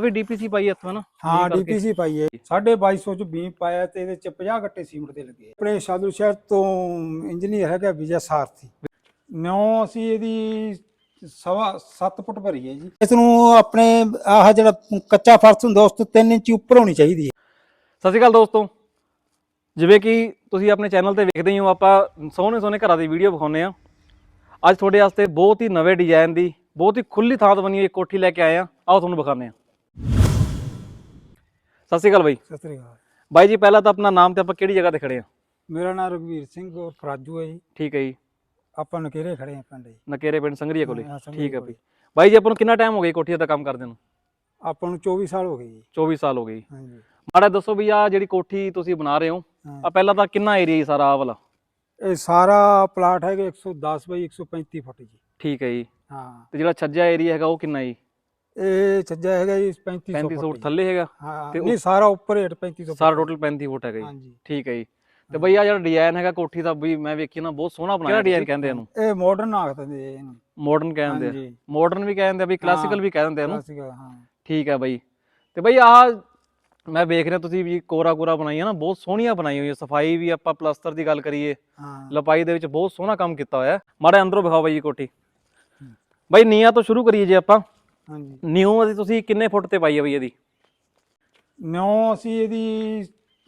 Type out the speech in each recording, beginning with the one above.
ਵੀ DPC ਪਾਈ ਹੈ ਇੱਥੋਂ ਨਾ ਹਾਂ। ਡੀਪੀਸੀ ਪਾਈ ਹੈ। 2250 ਚ ਬੀਮ ਪਾਇਆ ਤੇ ਇਹਦੇ ਚ 50 ਗੱਟੇ ਸੀਮਟ ਦੇ ਲੱਗੇ। ਆਪਣੇ ਸਾਧੂ ਸ਼ਹਿਰ ਤੋਂ ਇੰਜੀਨੀਅਰ ਹੈਗਾ ਵਿਜੇ ਸਾਰਥੀ। ਨੌ ਅਸੀਂ ਇਹਦੀ ਸਵਾ 7 ਫੁੱਟ ਭਰੀ ਹੈ ਜੀ। ਇਸ ਨੂੰ ਆਪਣੇ ਆਹ ਜਿਹੜਾ ਕੱਚਾ ਫਰਸ਼ ਹੁੰਦਾ ਉਸ ਤੋਂ 3 ਇੰਚ ਉੱਪਰ ਹੋਣੀ ਚਾਹੀਦੀ ਹੈ। ਸਤਿ ਸ਼੍ਰੀ ਅਕਾਲ ਦੋਸਤੋ। ਜਿਵੇਂ ਕਿ ਤੁਸੀਂ ਆਪਣੇ ਚੈਨਲ ਤੇ ਵੇਖਦੇ ਹੀ ਹੋ ਆਪਾਂ ਸੋਹਣੇ ਸੋਹਣੇ ਘਰਾਂ ਦੀ ਵੀਡੀਓ ਵਿਖਾਉਂਦੇ ਆ ਅੱਜ ਤੁਹਾਡੇ ਵਾਸਤੇ ਬਹੁਤ ਹੀ ਨਵੇਂ ਡਿਜ਼ਾਈਨ ਦੀ ਬਹੁਤ ਹੀ ਖੁੱਲੀ ਥਾਂ ਤੋਂ ਬਣੀ ਹੋਈ ਕੋਠੀ ਲੈ ਕੇ ਆਏ ਆ ਆਓ ਤੁਹਾਨੂੰ ਵਿਖਾਉਂਦੇ ਆ ਸਤਿ ਸ਼੍ਰੀ ਅਕਾਲ ਬਾਈ। ਸਤਿ ਸ੍ਰੀ ਅਕਾਲ। ਬਾਈ ਜੀ ਪਹਿਲਾਂ ਤਾਂ ਆਪਣਾ ਨਾਮ ਤੇ ਆਪਾਂ ਕਿਹੜੀ ਜਗ੍ਹਾ ਤੇ ਖੜੇ ਆ? ਮੇਰਾ ਨਾਮ ਰਘਵੀਰ ਸਿੰਘ ਔਰ ਫਰਾਜੂ ਹੈ ਜੀ। ਠੀਕ ਹੈ ਜੀ। ਆਪਾਂ ਨਕੇਰੇ ਖੜੇ ਹਾਂ ਪਿੰਡ ਜੀ। ਨਕੇਰੇ ਪਿੰਡ ਸੰਗਰੀਆ ਕੋਲੇ। ਹਾਂ, ਸੰਘਰੀਆ ਠੀਕ ਹੈ ਕੋਲੇ। ਬਾਈ। ਬਾਈ ਜੀ ਆਪਾਂ ਨੂੰ ਕਿੰਨਾ ਟਾਈਮ ਹੋ ਗਿਆ ਜੀ ਕੋਠੀ ਦਾ ਕੰਮ ਕਰਦੇ ਨੂੰ? ਆਪਾਂ ਨੂੰ 24 ਸਾਲ ਹੋ ਗਏ ਜੀ। 24 ਸਾਲ ਹੋ ਗਏ ਜੀ। ਹਾਂਜੀ। ਮਾੜਾ ਦੱਸੋ ਵੀ ਆ ਜਿਹੜੀ ਕੋਠੀ ਤੁਸੀਂ ਬਣਾ ਰਹੇ ਹੋ ਹਾਂ। ਆ ਪਹਿਲਾਂ ਤਾਂ ਕਿੰਨਾ ਏਰੀਆ ਜੀ ਸਾਰਾ ਆ ਵਾਲਾ? ਇਹ ਸਾਰਾ ਪਲਾਟ ਹੈਗਾ 110 ਬਾਈ 135 ਫੁੱਟ ਜੀ। ਠੀਕ ਹੈ ਜੀ। ਹਾਂ। ਤੇ ਜਿਹੜਾ ਛੱਜਾ ਏਰੀਆ ਹੈਗਾ ਉਹ ਕਿੰਨਾ ਜੀ? ਇਹ ਸੱਜਾ ਹੈਗਾ ਜੀ 3500 35 ਫੁੱਟ। ਥੱਲੇ ਹੈਗਾ ਹਾਂ ਤੇ ਨਹੀਂ ਸਾਰਾ ਉੱਪਰ ਹੇਠ 3500 ਸਾਰਾ ਟੋਟਲ 35 ਫੁੱਟ ਹੈਗਾ ਜੀ। ਹਾਂਜੀ। ਠੀਕ ਹੈ ਜੀ। ਤੇ ਬਈ ਆ ਜਿਹੜਾ ਡਿਜ਼ਾਈਨ ਹੈਗਾ ਕੋਠੀ ਦਾ ਵੀ ਮੈਂ ਵੇਖੀ ਨਾ ਬਹੁਤ ਸੋਹਣਾ ਬਣਾਇਆ ਕਿਹੜਾ ਡਿਜ਼ਾਈਨ ਕਹਿੰਦੇ ਇਹਨੂੰ? ਇਹ ਮਾਡਰਨ ਆਖ ਦਿੰਦੇ ਆ ਇਹਨੂੰ। ਮਾਡਰਨ ਕਹਿੰਦੇ ਆ। ਹਾਂਜੀ। ਮਾਡਰਨ ਵੀ ਕਹਿੰਦੇ ਆ ਵੀ ਕਲਾਸੀਕਲ ਵੀ ਕਹਿੰਦੇ ਆ ਇਹਨੂੰ। ਕਲਾਸਿਕ ਹਾਂ। ਠੀਕ ਹੈ ਬਈ। ਤੇ ਬਈ ਆ ਮੈਂ ਵੇਖ ਰਿਹਾ ਤੁਸੀਂ ਵੀ ਕੋਰਾ ਕੋਰਾ ਬਣਾਈ ਹੈ ਨਾ ਬਹੁਤ ਸੋਹਣੀਆਂ ਬਣਾਈ ਹੋਈ ਹੈ ਸਫ਼ਾਈ ਵੀ ਆਪਾਂ ਪਲਸਤਰ ਦੀ ਗੱਲ ਕਰੀਏ। ਹਾਂ। ਲਪਾਈ ਦੇ ਵਿੱਚ ਬਹੁਤ ਸੋਹਣਾ ਕੰਮ ਕੀਤਾ ਹੋਇਆ। ਹੈ ਮਾੜਾ ਅੰਦਰੋਂ ਵਿਖਾਓ ਬਈ ਜੀ ਕੋਠੀ। ਬਈ ਨੀਆਂ ਤੋਂ ਸ਼ੁਰੂ ਕਰੀਏ ਜੇ ਆਪਾਂ। ਹਾਂਜੀ। ਨਿਊ ਅਸੀਂ ਤੁਸੀਂ ਕਿੰਨੇ ਫੁੱਟ ਤੇ ਪਾਈ ਹੈ ਬਈ ਇਹਦੀ? ਨੌ ਅਸੀਂ ਇਹਦੀ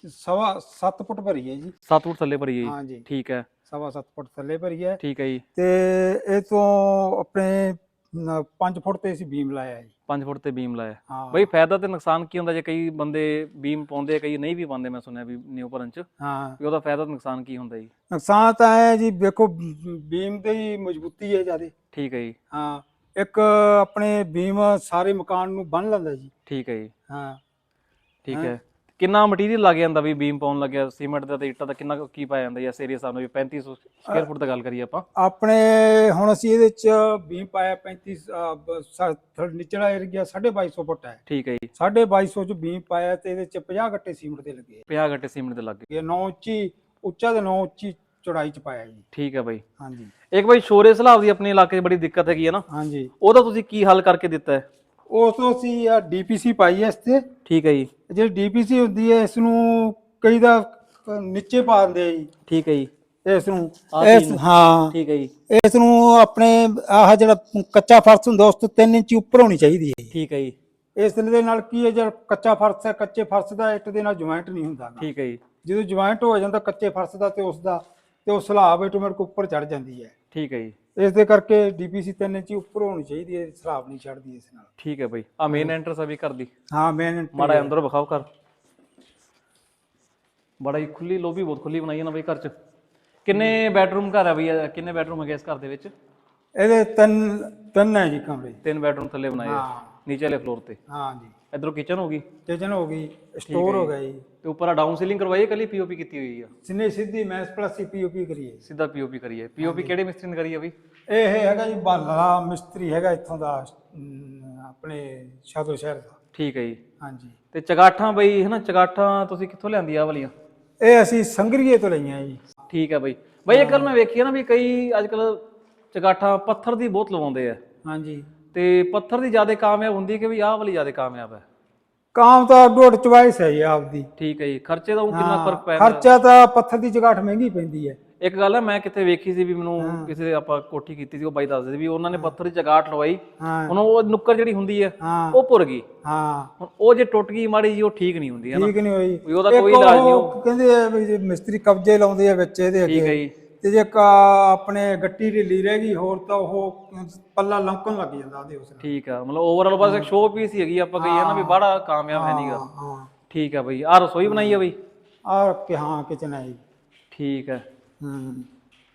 ਸਵਾ 7 ਫੁੱਟ ਭਰੀ ਹੈ ਜੀ। 7 ਫੁੱਟ ਥੱਲੇ ਭਰੀ ਹੈ ਜੀ। ਹਾਂਜੀ। ਠੀਕ ਹੈ। ਸਵਾ 7 ਫੁੱਟ ਥੱਲੇ ਭਰੀ ਹੈ। ਠੀਕ ਹੈ ਜੀ। ਤੇ ਇਹ ਤੋਂ ਆਪਣੇ 5 ਫੁੱਟ ਤੇ ਅਸੀਂ ਬੀਮ ਲਾਇਆ ਜੀ। 5 ਫੁੱਟ ਤੇ ਬੀਮ ਲਾਇਆ। ਹਾਂ। ਬਈ ਫਾਇਦਾ ਤੇ ਨੁਕਸਾਨ ਕੀ ਹੁੰਦਾ ਜੇ ਕਈ ਬੰਦੇ ਬੀਮ ਪਾਉਂਦੇ ਆ ਕਈ ਨਹੀਂ ਵੀ ਪਾਉਂਦੇ ਮੈਂ ਸੁਣਿਆ ਵੀ ਨਿਊ ਭਰਨ ਚ। ਹਾਂ। ਵੀ ਉਹਦਾ ਫਾਇਦਾ ਤੇ ਨੁਕਸਾਨ ਕੀ ਹੁੰਦਾ ਜੀ? ਨੁਕਸਾਨ ਤਾਂ ਹੈ ਜੀ ਵੇਖੋ ਬੀਮ ਦੀ ਹੀ ਮਜ਼ਬੂਤੀ ਹੈ ਜਿਆਦੇ। ਠੀਕ ਹੈ ਜੀ। ਹਾਂ। ਇੱਕ ਆਪਣੇ ਬੀਮ ਸਾਰੇ ਮਕਾਨ ਨੂੰ ਬੰਨ ਲੈਂਦਾ ਜੀ। ਠੀਕ ਹੈ ਜੀ। ਹਾਂ। ਠੀਕ ਹਾਂ। ਕਿੰਨਾ ਮਟੀਰੀਅਲ ਲੱਗ ਜਾਂਦਾ ਵੀ ਬੀਮ ਪਾਉਣ ਲੱਗਿਆ ਸੀਮੈਂਟ ਦਾ ਤੇ ਇੱਟਾਂ ਦਾ ਕਿੰਨਾ ਕੁ ਕੀ ਪਾਇਆ ਜਾਂਦਾ ਜਾਂ? ਏਰੀਆ ਸਾਨੂੰ ਵੀ 3500 ਸਕੁਅਰ ਫੁੱਟ ਦਾ ਗੱਲ ਕਰੀਏ ਆਪਾਂ। ਆਪਣੇ ਹੁਣ ਅਸੀਂ ਇਹਦੇ ਚ ਬੀਮ ਪਾਇਆ 35 ਅਹ, ਬ- ਸਾ- ਥ- ਨਿਚਲਾ ਏਰੀਆ 2250 ਫੁੱਟ ਹੈ। ਠੀਕ ਹੈ ਜੀ। 2250 ਚ ਬੀਮ ਪਾਇਆ ਤੇ ਇਹਦੇ ਚ 50 ਗੱਟੇ ਸੀਮਟ ਦੇ ਲੱਗੇ। 50 ਗੱਟੇ ਸੀਮੈਂਟ ਦੇ ਲੱਗ ਗਏ। ਇਹ 9 ਉੱਚੀ ਉੱਚਾ ਤੇ 9 ਉੱਚੀ ਚੌੜਾਈ ਚ ਪਾਇਆ ਜੀ। ਠੀਕ ਹੈ ਬਾਈ। ਹਾਂਜੀ। ਇੱਕ ਬਾਈ ਸ਼ੋਰੇ ਸਲਾਬ ਦੀ ਆਪਣੇ ਇਲਾਕੇ 'ਚ ਬੜੀ ਦਿੱਕਤ ਹੈਗੀ ਹੈ ਨਾ। ਹਾਂਜੀ। ਉਹਦਾ ਤੁਸੀਂ ਕੀ ਹੱਲ ਕਰਕੇ ਦਿੱਤਾ ਹੈ? ਉਸ ਤੋਂ ਅਸੀਂ ਆ ਡੀਪੀਸੀ ਪਾਈ ਹੈ ਇਸ ਤੇ। ਠੀਕ ਹੈ ਜੀ। ਜਿਹੜੀ ਡੀਪੀਸੀ ਹੁੰਦੀ ਹੈ ਇਸ ਨੂੰ ਕਈ ਦਾ ਨੀਚੇ ਪਾ ਦਿੰਦੇ ਆ ਜੀ। ਠੀਕ ਹੈ ਜੀ। ਇਸ ਨੂੰ। ਆਹ ਇਸ ਨੂੰ। ਹਾਂ। ਠੀਕ ਹੈ ਜੀ। ਇਸ ਨੂੰ ਆਪਣੇ ਆਹ ਜਿਹੜਾ ਕੱਚਾ ਫਰਸ਼ ਹੁੰਦਾ ਉਸ ਤੋਂ 3 ਇੰਚ ਉੱਪਰ ਹੋਣੀ ਚਾਹੀਦੀ ਹੈ ਠੀਕ ਹੈ ਜੀ। ਇਸ ਦੇ ਨਾਲ ਕੀ ਹੈ ਜਿਹੜਾ ਕੱਚਾ ਫਰਸ਼ ਹੈ ਕੱਚੇ ਫਰਸ਼ ਦਾ ਇੱਟ ਦੇ ਨਾਲ ਜੁਆਇੰਟ ਨਹੀਂ ਹੁੰਦਾ ਗਾ। ਠੀਕ ਹੈ ਜੀ। ਜਦੋਂ ਜੁਆਇੰਟ ਹੋ ਜਾਂਦਾ ਕੱਚੇ ਫਰਸ਼ ਦਾ ਤੇ ਉਸ ਦਾ ਤੇ ਉਹ ਸਲਾਬ ਆਟੋਮੈਟਿਕ ਉੱਪਰ ਚੜ ਜਾਂਦੀ ਹੈ। ਠੀਕ ਹੈ ਜੀ। ਇਸ ਦੇ ਕਰਕੇ ਡੀਪੀਸੀ 3 ਇੰਚ ਉੱਪਰ ਹੋਣੀ ਚਾਹੀਦੀ ਹੈ ਸਲਾਬ ਨਹੀਂ ਚੜਦੀ ਇਸ ਨਾਲ। ਠੀਕ ਹੈ ਬਾਈ। ਆ ਮੇਨ ਐਂਟਰਸ ਆ ਵੀ ਘਰ ਦੀ। ਹਾਂ ਮੇਨ ਮਾੜਾ ਜਿਹਾ ਅੰਦਰੋਂ ਵਿਖਾਓ ਘਰ। ਬੜਾ ਹੀ ਖੁੱਲੀ ਲੋਬੀ ਬਹੁਤ ਖੁੱਲੀ ਬਣਾਈ ਹੈ ਨਾ ਬਈ ਘਰ ਚ। ਕਿੰਨੇ ਬੈਡਰੂਮ ਘਰ ਆ ਬਈ ਇਹ? ਕਿੰਨੇ ਬੈਡਰੂਮ ਹੈਗੇ ਇਸ ਘਰ ਦੇ ਵਿੱਚ? ਇਹਦੇ ਤਿੰਨ ਤਿੰਨ ਹੈ ਜੀ ਕਮਰੇ। ਤਿੰਨ ਬੈਡਰੂਮ ਥੱਲੇ ਬਣਾਏ ਆ। ਹਾਂ। ਨੀਚੇ ਵਾਲੇ ਫਲੋਰ ਤੇ। ਹਾਂ ਜੀ ਇਧਰੋਂ ਕਿਚਨ ਹੋ ਗਈ? ਕਿਚਨ ਹੋ ਗਈ ਸਟੋਰ ਹੋ ਗਿਆ ਜੀ। ਤੇ ਉੱਪਰ ਆ ਡਾਊਨ ਸੀਲਿੰਗ ਕਰਵਾਈ ਹੈ ਕੱਲੀ ਪੀਓਪੀ ਕੀਤੀ ਹੋਈ ਆ? ਸਿਨੇ ਸਿੱਧੀ ਮੈਸ ਪਲੱਸ ਪੀਓਪੀ ਕਰੀਏ ਸਿੱਧਾ ਪੀਓਪੀ ਕਰੀ ਹੈ। ਪੀਓਪੀ ਕਿਹੜੇ ਮਿਸਤਰੀ ਨੇ ਕਰੀ ਹੈ ਬਈ? ਇਹ ਹੈਗਾ ਜੀ ਬਾਲਾ ਮਿਸਤਰੀ ਹੈਗਾ ਇੱਥੋਂ ਦਾ ਆਪਣੇ ਸ਼ਾਦੋ ਸ਼ਹਿਰ ਦਾ। ਠੀਕ ਹੈ ਜੀ। ਹਾਂਜੀ। ਤੇ ਚਗਾਠਾਂ ਬਈ ਹਨਾ ਚਗਾਠਾਂ ਤੁਸੀਂ ਕਿੱਥੋਂ ਲਿਆਂਦੀ ਆ ਵਾਲੀਆਂ? ਇਹ ਅਸੀਂ ਸੰਗਰੀਏ ਤੋਂ ਲਈਆਂ ਜੀ। ਠੀਕ ਹੈ ਬਈ। ਬਈ ਇੱਕ ਗੱਲ ਮੈਂ ਵੇਖੀ ਹੈ ਨਾ ਵੀ ਕਈ ਅੱਜ ਕੱਲ ਚਗਾਠਾਂ ਪੱਥਰ ਦੀ ਬਹੁਤ ਲਵਾਉਂਦੇ ਆ। ਹਾਂਜੀ। ਤੇ ਪੱਥਰ ਦੀ ਜ਼ਿਆਦਾ ਕਾਮਯਾਬ ਹੁੰਦੀ ਕਿ ਵੀ ਆਹ ਵਾਲੀ ਜ਼ਿਆਦਾ ਕਾਮਯਾਬ ਹੈ? ਕਾਮ ਤਾਂ ਡੋਟ ਚੁਆਇਸ ਹੈ ਜੀ ਆਪਦੀ। ਠੀਕ ਹੈ ਜੀ। ਖਰਚੇ ਦਾ ਉਹ ਕਿੰਨਾ ਫ਼ਰਕ ਪੈ ਜਾਂਦਾ ਖਰਚਾ ਤਾਂ ਪੱਥਰ ਦੀ ਜਗਾਠ ਮਹਿੰਗੀ ਪੈਂਦੀ ਹੈ। ਇੱਕ ਗੱਲ ਹੈ ਮੈਂ ਕਿਤੇ ਵੇਖੀ ਸੀ ਵੀ ਮੈਨੂੰ ਕਿਸੇ ਦੇ ਆਪਾਂ ਕੋਠੀ ਕੀਤੀ ਸੀ ਉਹ ਬਾਈ ਦੱਸਦੇ ਸੀ ਵੀ ਉਹਨਾਂ ਨੇ ਪੱਥਰ ਦੀ ਚਗਾਠ ਲਵਾਈ ਹੁਣ ਉਹ ਨੁੱਕਰ ਜਿਹੜੀ ਹੁੰਦੀ ਹੈ ਉਹ ਪੁਰ ਗਈ। ਹਾਂ। ਹੁਣ ਉਹ ਜੇ ਟੁੱਟ ਗਈ ਮਾੜੀ ਜੀ ਉਹ ਠੀਕ ਨਹੀਂ ਹੁੰਦੀ ਹੈ ਨਾ? ਠੀਕ ਨਹੀਂ ਹੋਈ। ਵੀ ਉਹਦਾ ਕੋਈ ਇਲਾਜ ਨਹੀਂ ਉਹ ਕਹਿੰਦੇ ਆ ਵੀ ਜੇ ਮਿਸਤਰੀ ਕਬਜ਼ੇ ਲਾਉਂਦੇ ਆ ਵਿੱਚ ਇਹਦੇ ਠੀਕ ਹੈ ਅੱਗੇ ਜੀ। ਤੇ ਜੇ ਕਾ- ਆਪਣੇ ਗੱਟੀ ਢਿੱਲੀ ਰਹਿ ਗਈ ਹੋਰ ਤਾਂ ਉਹ ਪੱਲਾ ਲੰਕਣ ਲੱਗ ਜਾਂਦਾ ਉਹਦੇ ਉਸ ਨਾਲ। ਠੀਕ ਆ ਮਤਲਬ ਓਵਰਆਲ ਬਸ ਇੱਕ ਸ਼ੋਅ ਪੀਸ ਹੀ ਹੈਗੀ ਆਪਾਂ ਕਹੀਏ ਨਾ ਵੀ ਬੜਾ ਕਾਮਯਾਬ ਹੈ ਨਹੀਂਗਾ ਹਾਂ। ਠੀਕ ਆ ਬਈ ਆ ਰਸੋਈ ਬਣਾਈ ਆ ਬਈ? ਆ ਕਿ ਹਾਂ ਕਿਚਨ ਹੈ ਜੀ। ਠੀਕ ਹੈ ਹੂੰ।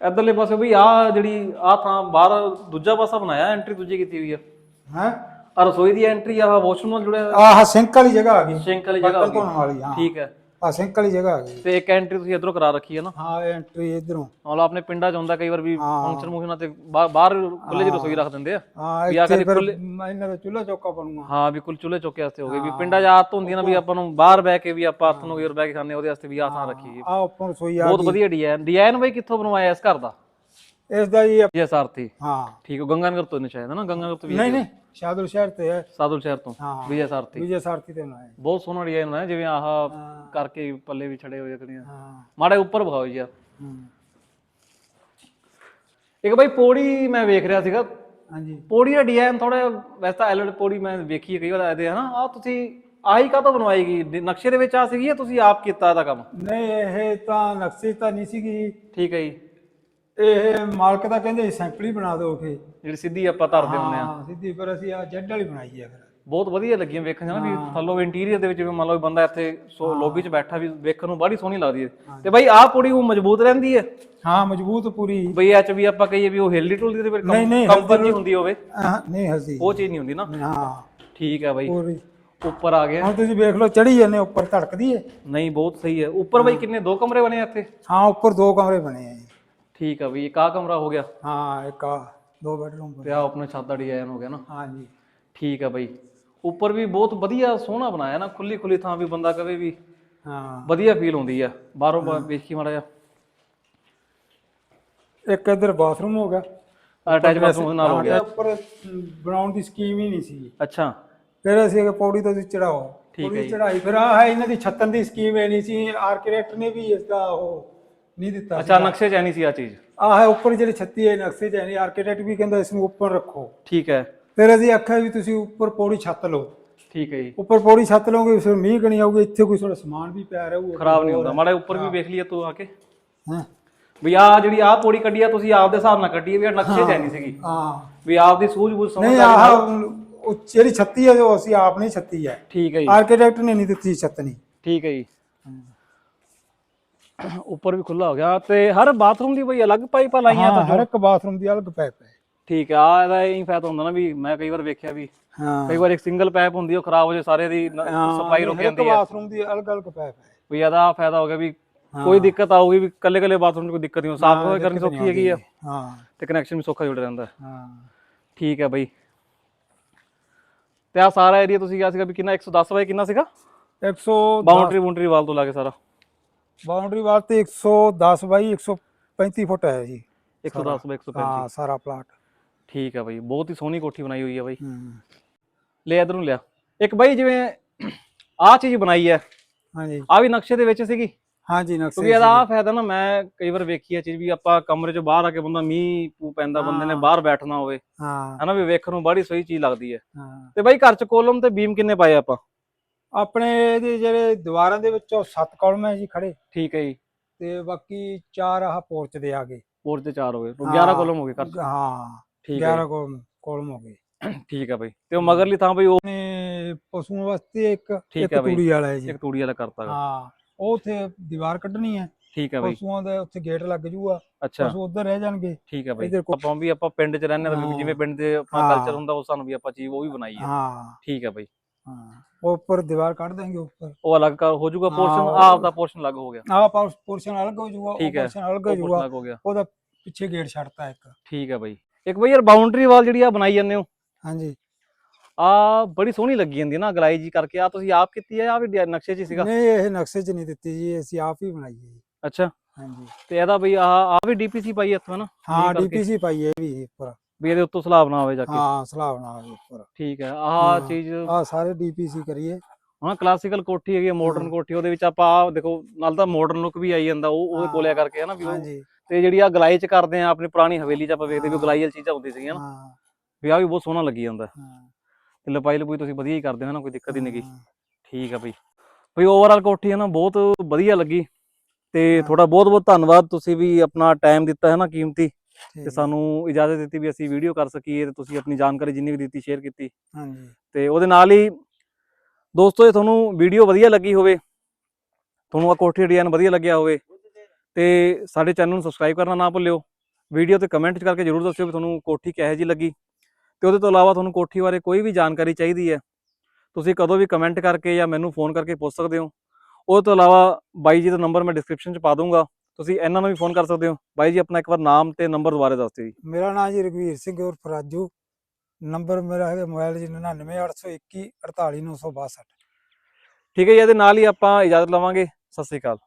ਇਧਰਲੇ ਪਾਸੇ ਬਈ ਆ ਜਿਹੜੀ ਆ ਥਾਂ ਬਾਹਰ ਦੂਜਾ ਪਾਸਾ ਬਣਾਇਆ ਐਂਟਰੀ ਦੂਜੀ ਕੀਤੀ ਹੋਈ ਆ? ਹੈ? ਆ ਰਸੋਈ ਦੀ ਐਂਟਰੀ ਆ ਵਾਸ਼ਰੂਮ ਨਾਲ ਜੁੜਿਆ ਆਹ ਸਿੰਕ ਵਾਲੀ ਜਗ੍ਹਾ ਆ ਗਈ। ਸਿੰਕ ਵਾਲੀ ਜਗ੍ਹਾ ਬਰਤਨ ਧੋਣ ਵਾਲੀ ਹਾਂ। ਠੀਕ ਹੈ ਆ ਸਿੰਕ ਵਾਲੀ ਜਗ੍ਹਾ ਆ ਗਈ। ਤੇ ਇੱਕ ਐਂਟਰੀ ਤੁਸੀਂ ਇਧਰੋਂ ਕਰਾ ਰੱਖੀ ਹੈ ਨਾ। ਹਾਂ ਐਂਟਰੀ ਇਧਰੋਂ। ਮਤਲਬ ਆਪਣੇ ਪਿੰਡਾਂ 'ਚ ਹੁੰਦਾ ਕਈ ਵਾਰ ਵੀ। ਫੰਕਸ਼ਨ ਮੁਕਸ਼ਨਾਂ ਤੇ ਬਾਹਰ ਖੁੱਲੇ ਜਿਹੀ ਰਸੋਈ ਰੱਖ ਦਿੰਦੇ ਆ। ਹਾਂ ਵੀ ਆ ਫਿਰ ਖੁੱਲੇ- ਇਹਨਾਂ ਦਾ ਚੁੱਲ੍ਹਾ ਚੌਕਾ ਬਣੂਗਾ। ਹਾਂ ਵੀ ਕੁਲ ਚੁੱਲ੍ਹੇ ਚੌਕੇ ਵਾਸਤੇ ਹੋ ਗਏ। ਵੀ ਪਿੰਡਾਂ 'ਚ ਆਦਤ ਹੁੰਦੀ ਨਾ ਵੀ ਆਪਾਂ ਨੂੰ ਬਾਹਰ ਬਹਿ ਕੇ ਵੀ ਆਪਾਂ ਹੱਥ ਨੂੰ ਵੀਰ ਬਹਿ ਕੇ ਖਾਂਦੇ ਉਹਦੇ ਵਾਸਤੇ ਵੀ ਆ ਥਾਂ ਰੱਖੀ ਆ ਉੱਪਰ ਰਸੋਈ ਆ ਬਹੁਤ ਵਧੀਆ ਡਿਜ਼ਾਈਨ ਡਿਜ਼ਾਈਨ ਬਈ ਕਿੱਥੋਂ ਬਣਵਾਇਆ ਇਸ ਘਰ ਦਾ? ਇਸ ਦਾ ਜੀ ਵਿਜੇ ਸਾਰਥੀ। ਹਾਂ। ਠੀਕ ਹੈ ਗੰਗਾਨਗਰ ਤੋਂ ਨੇ ਸ਼ਾਇਦ ਹੈ ਨਾ ਗੰਗਾਨਗਰ ਤੋਂ ਵੀ ਨਹੀਂ ਨਹੀਂ ਸ਼ਾਦੁਲ ਸ਼ਹਿਰ ਤੇ ਹੈ ਸਾਦੁਲ ਸ਼ਹਿਰ ਤੋਂ ਹਾਂ। ਵਿਜੇ ਸਾਰਥੀ। ਵਿਜੇ ਸਾਰਥੀ ਤੇ ਨਾ ਹੈ ਬਹੁਤ ਸੋਹਣਾ ਡਿਜ਼ਾਈਨ ਹੈ ਜਿਵੇਂ ਆਹ ਹਾਂ। ਕਰਕੇ ਪੱਲੇ ਵੀ ਛੜੇ ਹੋਏ ਕਰੀਆਂ ਹਾਂ। ਮਾੜਾ ਉੱਪਰ ਵਿਖਾਓ ਜੀ ਯਾਰ ਹਮ, ਇੱਕ ਬਾਈ ਪੌੜੀ ਮੈਂ ਵੇਖ ਰਿਹਾ ਸੀਗਾ। ਹਾਂਜੀ। ਪੌੜੀ ਦਾ ਡਿਜ਼ਾਈਨ ਥੋੜਾ ਵੈਸੇ ਤਾਂ ਐਲਡ ਪੌੜੀ ਮੈਂ ਵੇਖੀ ਹੈ ਕਈ ਵਾਰ ਆਦੇ ਹਨਾ ਆ ਤੁਸੀਂ ਆਹੀ ਕਾਹਤੋਂ ਬਣਵਾਏਗੀ ਡ- ਨਕਸ਼ੇ ਦੇ ਵਿੱਚ ਆ ਸੀਗੀ ਜਾਂ ਤੁਸੀਂ ਆਪ ਕੀਤਾ ਇਹਦਾ ਕੰਮ? ਨਹੀਂ ਇਹ ਤਾਂ ਨਕਸ਼ੇ ਤਾਂ ਨਹੀਂ ਸੀਗੀ। ਠੀਕ ਹੈ ਜੀ। ਇਹ ਮਾਲਕ ਤਾਂ ਕਹਿੰਦੇ ਸੈਂਪਲ ਹੀ ਬਣਾ ਦਿਓ ਫੇ ਜਿਹੜੀ ਸਿੱਧੀ ਆਪਾਂ ਧਰਦੇ ਹੁੰਦੇ ਆ। ਹਾਂ ਸਿੱਧੀ ਪਰ ਅਸੀਂ ਆ ਜੈਡ ਵਾਲੀ ਬਣਾਈ ਹੈ ਫਿਰ। ਬਹੁਤ ਵਧੀਆ ਲੱਗੀਆਂ ਵੇਖਣ 'ਚ ਨਾ ਵੀ ਥੱਲੋਂ ਇੰਟੀਰੀਅਰ ਦੇ ਵਿੱਚ ਜਿਵੇਂ ਮੰਨ ਲਓ ਵੀ ਬੰਦਾ ਇੱਥੇ ਸੋ ਲੌਬੀ 'ਚ ਬੈਠਾ ਵੀ ਵੇਖਣ ਨੂੰ ਬੜੀ ਸੋਹਣੀ ਲੱਗਦੀ ਹੈ। ਤੇ ਬਾਈ ਆਹ ਪੌੜੀ ਉਹ ਮਜ਼ਬੂਤ ਰਹਿੰਦੀ ਹੈ? ਹਾਂ ਮਜ਼ਬੂਤ ਪੂਰੀ। ਬਈ ਇਹ ਚ ਵੀ ਆਪਾਂ ਕਹੀਏ ਵੀ ਉਹ ਹਿਲਦੀ ਟੁਲਦੀ ਤੇ ਫਿਰ ਨਹੀਂ, ਨਹੀਂ, ਕੰਪਨ ਨਹੀਂ ਹੁੰਦੀ ਹੋਵੇ। ਆਹ, ਨਹੀਂ ਹਸਦੀ ਉਹ ਚੀਜ਼ ਨਹੀਂ ਹੁੰਦੀ ਨਾ। ਹਾਂ। ਠੀਕ ਹੈ ਬਾਈ। ਪੂਰੀ ਉੱਪਰ ਆ ਗਿਆ। ਹੁਣ ਤੁਸੀਂ ਵੇਖ ਲਓ ਚੜੀ ਜਾਂਦੇ ਉੱਪਰ ਧੜਕਦੀ ਹੈ। ਨਹੀਂ ਬਹੁਤ ਸਹੀ ਹੈ। ਉੱਪਰ ਬਾਈ ਕਿੰਨੇ? ਦੋ ਕਮਰੇ ਬਣੇ ਆ ਇੱਥੇ? ਹਾਂ ਉੱਪਰ ਦੋ ਕਮਰੇ ਬਣੇ ਆ ਜੀ। ਠੀਕ ਆ ਬਈ ਇੱਕ ਆਹ ਕਮਰਾ ਹੋ ਗਿਆ। ਹਾਂ ਇੱਕ ਆ ਦੋ ਬੈਡਰੂਮ ਤੇ ਆ ਆਪਣੇ ਛੱਤ ਦਾ ਡਿਜ਼ਾਈਨ ਹੋ ਗਿਆ ਨਾ। ਹਾਂ ਜੀ ਠੀਕ ਆ ਬਈ। ਉੱਪਰ ਵੀ ਬਹੁਤ ਵਧੀਆ ਸੋਹਣਾ ਬਣਾਇਆ ਨਾ ਖੁੱਲੀ ਖੁੱਲੀ ਥਾਂ ਵੀ ਬੰਦਾ ਕਵੇ ਵੀ ਹਾਂ। ਵਧੀਆ ਫੀਲ ਹੁੰਦੀ ਆ। ਬਾਹਰੋਂ ਬਾ- ਵੇਖੀ ਮਾੜਾ ਜਿਹਾ। ਇੱਕ ਇਧਰ ਬਾਥਰੂਮ ਹੋ ਗਿਆ। ਅਟੈਚ ਬਾਥਰੂਮ ਨਾਲ ਹੋ ਗਿਆ। ਉੱਪਰ ਬਣਾਉਣ ਦੀ ਸਕੀਮ ਹੀ ਨਹੀਂ ਸੀ। ਅੱਛਾ। ਫਿਰ ਅਸੀਂ ਕਿ ਪੌੜੀ ਤੋਂ ਚੜਾਓ। ਠੀਕ ਹੈ ਚੜਾਈ ਫਿਰ ਆ ਇਹਨਾਂ ਦੀ ਛੱਤਨ ਦੀ ਸਕੀਮ ਹੈ ਨਹੀਂ ਸੀ। ਆਰਕੀਟੈਕਟ ਨੇ ਵੀ ਇਸ ਦਾ ਉਹ ਨਹੀਂ ਦਿੱਤਾ ਅੱਛਾ ਨਕਸ਼ੇ 'ਚ ਨਹੀਂ ਸੀ ਆ ਚੀਜ਼? ਆ ਹੈ ਉੱਪਰ ਜਿਹੜੀ ਛੱਤੀ ਹੈ ਨਕਸ਼ੇ ਚ ਹੈ ਨਹੀਂ ਆਰਕੀਟੈਕਟ ਵੀ ਕਹਿੰਦਾ ਇਸ ਨੂੰ ਉੱਪਰ ਰੱਖੋ। ਠੀਕ ਹੈ। ਫਿਰ ਅਸੀਂ ਆਖਿਆ ਵੀ ਤੁਸੀਂ ਉੱਪਰ ਪੌੜੀ ਛੱਤ ਲਓ। ਠੀਕ ਹੈ ਜੀ। ਉੱਪਰ ਪੌੜੀ ਛੱਤ ਲਓਗੇ ਫਿਰ ਮੀਂਹ ਕਣੀ ਆਊਗੀ ਇੱਥੇ ਕੋਈ ਥੋੜਾ ਸਮਾਨ ਵੀ ਪਿਆ ਰਹੂਗਾ ਖਰਾਬ ਨਹੀਂ ਹੁੰਦਾ। ਮਾੜਾ ਜਿਹਾ ਉੱਪਰ ਵੀ ਵੇਖ ਲਈਏ ਤੂੰ ਆ ਕੇ। ਹਾਂ। ਵੀ ਆ ਜਿਹੜੀ ਆ ਪੌੜੀ ਕੱਢੀ ਆ ਤੁਸੀਂ ਆਪ ਦੇ ਹਿਸਾਬ ਨਾਲ ਕੱਢੀ ਆ ਵੀ ਆ ਨਕਸ਼ੇ 'ਚ ਨਹੀਂ ਸੀਗੀ। ਹਾਂ। ਵੀ ਆਪ ਦੀ ਸੂਝ-ਬੂਝ ਸਮਝ ਨਹੀਂ ਆਹ ਉਹ ਜਿਹੜੀ ਛੱਤੀ ਹੈ ਉਹ ਅਸੀਂ ਆਪ ਨਹੀਂ ਛੱਤੀ ਹੈ। ਠੀਕ ਹੈ ਜੀ। ਆਰਕੀਟੈਕਟ ਨੇ ਨਹੀਂ ਦਿੱਤੀ ਛੱਤਨੀ। ਠੀਕ ਹੈ ਜੀ। ਉੱਪਰ ਵੀ ਖੁੱਲਾ ਹੋ ਗਿਆ ਤੇ ਹਰ ਬਾਥਰੂਮ ਦੀ ਬਈ ਅਲੱਗ ਪਾਈਪਾਂ ਲਾਈਆਂ ਹਾਂ ਹਰ ਇੱਕ ਬਾਥਰੂਮ ਦੀ ਅਲੱਗ ਪੈਪ ਹੈ। ਠੀਕ ਆ ਇਹਦਾ ਇਹੀ ਫਾਇਦਾ ਹੁੰਦਾ ਨਾ ਵੀ ਮੈਂ ਕਈ ਵਾਰ ਵੇਖਿਆ ਵੀ ਹਾਂ। ਕਈ ਵਾਰ ਇੱਕ ਸਿੰਗਲ ਪਾਈਪ ਹੁੰਦੀ ਆ, ਉਹ ਖਰਾਬ ਹੋ ਜੇ ਸਾਰੇ ਦੀ ਨ- ਰੁਕ ਜਾਂਦੀ ਹੈ ਬਾਥਰੂਮ ਦੀ ਅਲੱਗ ਅਲੱਗ ਪੈਪ ਹੈ। ਵੀ ਇਹਦਾ ਫਾਇਦਾ ਹੋ ਗਿਆ ਵੀ ਕੋਈ ਦਿੱਕਤ ਆਊਗੀ ਵੀ ਕੱਲੇ ਕੱਲੇ ਬਾਥਰੂਮ 'ਚ ਕੋਈ ਦਿੱਕਤ ਨਹੀਂ ਹੋ ਸਾਫ਼ ਸਫ਼ਾਈ ਕਰਨੀ ਸੌਖੀ ਹੈਗੀ ਆ। ਹਾਂ। ਤੇ ਕਨੈਕਸ਼ਨ ਵੀ ਸੌਖਾ ਜੁੜ ਰਹਿੰਦਾ। ਹਾਂ। ਠੀਕ ਹੈ ਬਈ। ਤੇ ਆ ਸਾਰਾ ਏਰੀਆ ਤੁਸੀਂ ਕਿਹਾ ਸੀਗਾ ਵੀ ਕਿੰਨਾ 110 ਬਾਈ ਕਿੰਨਾ ਸੀਗਾ? 100 ਬਾਉਂਡਰੀ ਬਾਉਂਡਰੀ ਵਾਲ ਤੋਂ ਲਾ ਕੇ ਸਾਰਾ। ਬਾਉਂਡਰੀ ਵਾਲ ਤੇ 110 ਬਾਈ 135 ਫੁੱਟ ਹੈ ਜੀ। 110 ਬਾਈ 135 ਹਾਂ ਸਾਰਾ ਪਲਾਟ। ਠੀਕ ਹੈ ਬਈ ਬਹੁਤ ਹੀ ਸੋਹਣੀ ਕੋਠੀ ਬਣਾਈ ਹੋਈ ਹੈ ਬਈ। ਲੈ ਇਧਰੋਂ ਲਿਆ। ਇੱਕ ਬਾਈ ਜਿਵੇਂ ਆਹ ਚੀਜ਼ ਬਣਾਈ ਹੈ ਹਾਂਜੀ। ਆ ਵੀ ਨਕਸ਼ੇ ਦੇ ਵਿੱਚ ਸੀਗੀ? ਹਾਂਜੀ ਨਕਸ਼ੇ ਕਿਉਂਕਿ ਇਹਦਾ ਆ ਫਾਇਦਾ ਨਾ ਮੈਂ ਕਈ ਵਾਰ ਵੇਖੀ ਆ ਚੀਜ਼ ਵੀ ਆਪਾਂ ਕਮਰੇ ਚੋਂ ਬਾਹਰ ਆ ਕੇ ਬੰਦਾ ਮੀਂਹ ਪੂ ਪੈਂਦਾ ਬੰਦੇ ਨੇ ਬਾਹਰ ਬੈਠਣਾ ਹੋਵੇ। ਹਾਂ। ਹਨਾ ਵੀ ਵੇਖਣ ਨੂੰ ਬੜੀ ਸਹੀ ਚੀਜ਼ ਲੱਗਦੀ ਹੈ ਹਾਂ। ਤੇ ਬਾਈ ਘਰ ਚ ਕੋਲਮ ਤੇ ਬੀਮ ਕਿੰਨੇ ਪਾਏ ਆਪਾਂ? ਆਪਣੇ ਇਹਦੇ ਜਿਹੜੇ ਦੀਵਾਰਾਂ ਦੇ ਵਿੱਚੋਂ ਸੱਤ ਕਾਲਮ ਹੈ ਜੀ ਖੜੇ। ਠੀਕ ਹੈ ਜੀ। ਤੇ ਬਾਕੀ ਚਾਰ ਆਹ ਪੋਰਚ ਦੇ ਆ ਗਏ। ਪੋਰਚ ਤੇ 4 ਹੋ ਗਏ। ਹਾਂ। 11 ਕੋਲਮ ਹੋ ਗਏ 'ਚ। ਹਾਂ ਠੀਕ ਹੈ 11 ਕਾਲਮ ਕਾਲਮ ਹੋ ਗਏ। ਠੀਕ ਹੈ ਬਾਈ। ਤੇ ਉਹ ਮਗਰਲੀ ਥਾਂ ਬਈ ਉਹ ਨੇ ਪਸ਼ੂਆਂ ਵਾਸਤੇ ਇੱਕ ਇੱਕ। ਤੂੜੀ ਵਾਲਾ ਹੈ ਜੀ। ਇੱਕ ਤੂੜੀ ਵਾਲਾ ਕਰਤਾ। ਹਾਂ ਉਹ ਉੱਥੇ ਦੀਵਾਰ ਕੱਢਣੀ ਹੈ। ਠੀਕ ਹੈ ਬਾਈ। ਪਸ਼ੂਆਂ ਦਾ ਉੱਥੇ ਗੇਟ ਲੱਗ ਜੂਗਾ। ਅੱਛਾ। ਪਸ਼ੂ ਉੱਧਰ ਰਹਿ ਜਾਣਗੇ। ਠੀਕ ਹੈ ਬਾਈ। ਆਪਾਂ ਵੀ ਆਪਾਂ ਪਿੰਡ 'ਚ ਰਹਿੰਦੇ ਹਾਂ। ਜਿਵੇਂ ਪਿੰਡ ਦੇ ਆਪਣਾ। ਕਲਚਰ ਹੁੰਦਾ ਉਸ ਸਾਨੂੰ ਵੀ ਆਪਾਂ ਚੀਜ਼ ਉਹ ਵੀ ਬਣਾਈ ਹੈ ਹਾਂ। ਠੀਕ ਹੈ ਬਾਈ। ਹਾਂ। ਉਹ ਉੱਪਰ ਦੀਵਾਰ ਕੱਢ ਦਾਂਗੇ ਉੱਪਰ। ਉਹ ਅਲੱਗ ਕਰ ਹੋ ਜਾਊਗਾ ਹਾਂ, ਪੋਰਸ਼ਨ ਆਪ ਦਾ ਪੋਰਸ਼ਨ ਅਲੱਗ ਹੋ ਗਿਆ। ਆਹ ਪੋਰਸ਼ਨ ਅਲੱਗ ਹੋ ਜੂਗਾ ਉਹ ਠੀਕ ਹੈ। ਪੋਰਸ਼ਨ ਅਲੱਗ ਹੋ ਉਹ portion ਜੂਗਾ ਅਲੱਗ ਹੋ ਗਿਆ। ਉਹਦਾ ਪਿੱਛੇ ਗੇਟ ਛੱਡਤਾ ਇੱਕ। ਠੀਕ ਹੈ ਬਾਈ। ਇੱਕ ਬਈ ਯਾਰ ਬਾਉਂਡਰੀ ਵਾਲ ਜਿਹੜੀ ਆ ਬਣਾਈ ਜਾਂਦੇ ਹੋ। ਹਾਂਜੀ। ਆ ਬੜੀ ਸੋਹਣੀ ਲੱਗੀ ਜਾਂਦੀ ਹੈ ਨਾ ਗਲਾਈ ਜੀ ਕਰਕੇ। ਆ ਤੁਸੀਂ ਆਪ ਕੀਤੀ ਹੈ ਆ ਵੀ ਡਿ- ਨਕਸ਼ੇ 'ਚ ਹੀ ਸੀਗਾ? ਨਹੀਂ ਇਹ ਨਕਸ਼ੇ 'ਚ ਨਹੀਂ ਦਿੱਤੀ ਜੀ ਅਸੀਂ ਆਪ ਹੀ ਬਣਾਈ ਹੈ ਜੀ। ਅੱਛਾ। ਹਾਂਜੀ। ਤੇ ਇਹਦਾ ਬਈ ਆ ਆ ਵੀ ਡੀਪੀਸੀ ਪਾਈ ਇੱਥੋਂ ਹੈ ਨਾ? ਹਾਂ ਕਰਕੇ। ਡੀਪੀਸੀ ਪਾਈ ਹੈ ਇਹ ਵੀ ਉੱਪਰ। ਵੀ ਇਹਦੇ ਉੱਤੋਂ ਸਲਾਬ ਨਾ ਹੋਵੇ ਜਾ ਕੇ ਹਾਂ ਸਲਾਬ ਨਾਲ ਉੱਪਰ ਠੀਕ ਹੈ ਆਹ ਹਾਂ। ਚੀਜ਼ ਆ ਸਾਰੇ ਡੀਪੀਸੀ ਕਰੀਏ ਹਾਂ ਕਲਾਸੀਕਲ ਕੋਠੀ ਹੈਗੀ ਮਾਡਰਨ। ਕੋਠੀ ਉਹਦੇ ਵਿੱਚ ਆਪਾਂ ਆਹ ਦੇਖੋ ਨਾਲ ਤਾਂ ਮਾਡਰਨ ਲੁੱਕ ਵੀ ਆਈ ਜਾਂਦਾ ਉਹ ਉਹਦੇ ਹਾਂ। ਕੋਲਿਆ ਕਰਕੇ ਹੈ ਨਾ ਵੀ ਉਹ ਹਾਂਜੀ ਤੇ ਜਿਹੜੀ ਆ ਗਲਾਈ 'ਚ ਕਰਦੇ ਆ ਆਪਣੀ ਪੁਰਾਣੀ ਹਵੇਲੀ 'ਚ ਆਪਾਂ ਵੇਖਦੇ ਵੀ। ਗਲਾਈ ਵਾਲੀ ਚੀਜ਼ਾਂ ਹੁੰਦੀ ਸੀਗੀਆਂ ਨਾ ਹਾਂ ਵੀ ਆ ਵੀ ਬਹੁਤ ਸੋਹਣਾ ਲੱਗੀ ਜਾਂਦਾ ਹਾਂ ਤੇ ਲਪਾਈ ਲਪੂਈ ਤੁਸੀਂ ਵਧੀਆ ਹੀ ਕਰਦੇ ਹੋ ਨਾ ਕੋਈ ਦਿੱਕਤ ਹੀ ਨਹੀਂ ਗਈ ਹਾਂ। ਠੀਕ ਆ ਬਈ ਬਈ ਓਵਰਆਲ ਕੋਠੀ ਹੈ ਨਾ ਬਹੁਤ ਵਧੀਆ ਲੱਗੀ ਤੇ ਹਾਂ। ਤੁਹਾਡਾ ਬਹੁਤ ਬਹੁਤ ਧੰਨਵਾਦ ਤੁਸੀਂ ਵੀ ਆਪਣਾ ਟਾਈਮ ਦਿੱਤਾ ਹੈ ਨਾ ਕੀਮਤੀ ਤੇ। ਸਾਨੂੰ ਇਜਾਜ਼ਤ ਦਿੱਤੀ ਵੀ ਅਸੀਂ ਵੀਡੀਓ ਕਰ ਸਕੀਏ ਤੇ ਤੁਸੀਂ ਆਪਣੀ ਜਾਣਕਾਰੀ ਜਿੰਨੀ ਵੀ ਦਿੱਤੀ ਸ਼ੇਅਰ ਕੀਤੀ। ਹਾਂਜੀ। ਤੇ ਉਹਦੇ ਨਾਲ ਹੀ ਦੋਸਤੋ ਜੇ ਤੁਹਾਨੂੰ ਵੀਡੀਓ ਵਧੀਆ ਲੱਗੀ ਹੋਵੇ ਤੁਹਾਨੂੰ ਆ ਕੋਠੀ ਡਿਜ਼ਾਈਨ ਵਧੀਆ ਲੱਗਿਆ ਹੋਵੇ ਤੇ ਸਾਡੇ ਚੈਨਲ ਨੂੰ ਸਬਸਕ੍ਰਾਈਬ ਕਰਨਾ ਨਾ ਭੁੱਲਿਓ। ਵੀਡੀਓ ਤੇ ਕਮੈਂਟ ਕਰਕੇ ਜਰੂਰ ਦੱਸਿਓ ਵੀ ਤੁਹਾਨੂੰ ਕੋਠੀ ਕਿਹੋ ਜਿਹੀ ਲੱਗੀ। ਤੇ ਉਹਦੇ ਤੋਂ ਇਲਾਵਾ ਤੁਹਾਨੂੰ ਕੋਠੀ ਬਾਰੇ ਕੋਈ ਵੀ ਜਾਣਕਾਰੀ ਚਾਹੀਦੀ ਹੈ ਤੁਸੀਂ ਕਦੋਂ ਵੀ ਕਮੈਂਟ ਕਰਕੇ ਜਾਂ ਮੈਨੂੰ ਫੋਨ ਕਰਕੇ ਪੁੱਛ ਸਕਦੇ ਹੋ। ਉਹਦੇ ਤੋਂ ਇਲਾਵਾ ਬਾਈ ਜੀ ਦਾ ਨੰਬਰ ਮੈਂ ਡਿਸਕ੍ਰਿਪਸ਼ਨ 'ਚ ਪਾ ਦੂੰਗਾ ਤੁਸੀਂ ਇਹਨਾਂ ਨੂੰ ਵੀ ਫੋਨ ਕਰ ਸਕਦੇ ਹੋ। ਬਾਈ ਜੀ ਆਪਣਾ ਇੱਕ ਵਾਰ ਨਾਮ ਤੇ ਨੰਬਰ ਦੁਬਾਰਾ ਦੱਸ ਦਿਓ ਜੀ। ਮੇਰਾ ਨਾਮ ਜੀ ਰਘਵੀਰ ਸਿੰਘ ਉਰਫ ਰਾਜੂ। ਨੰਬਰ ਮੇਰਾ ਹੈਗਾ ਮੋਬਾਈਲ ਜੀ 99821 48962 ਠੀਕ ਹੈ ਜੀ ਇਹਦੇ ਨਾਲ ਹੀ ਆਪਾਂ ਇਜਾਜ਼ਤ ਲਵਾਂਗੇ। ਸਤਿ ਸ਼੍ਰੀ ਅਕਾਲ।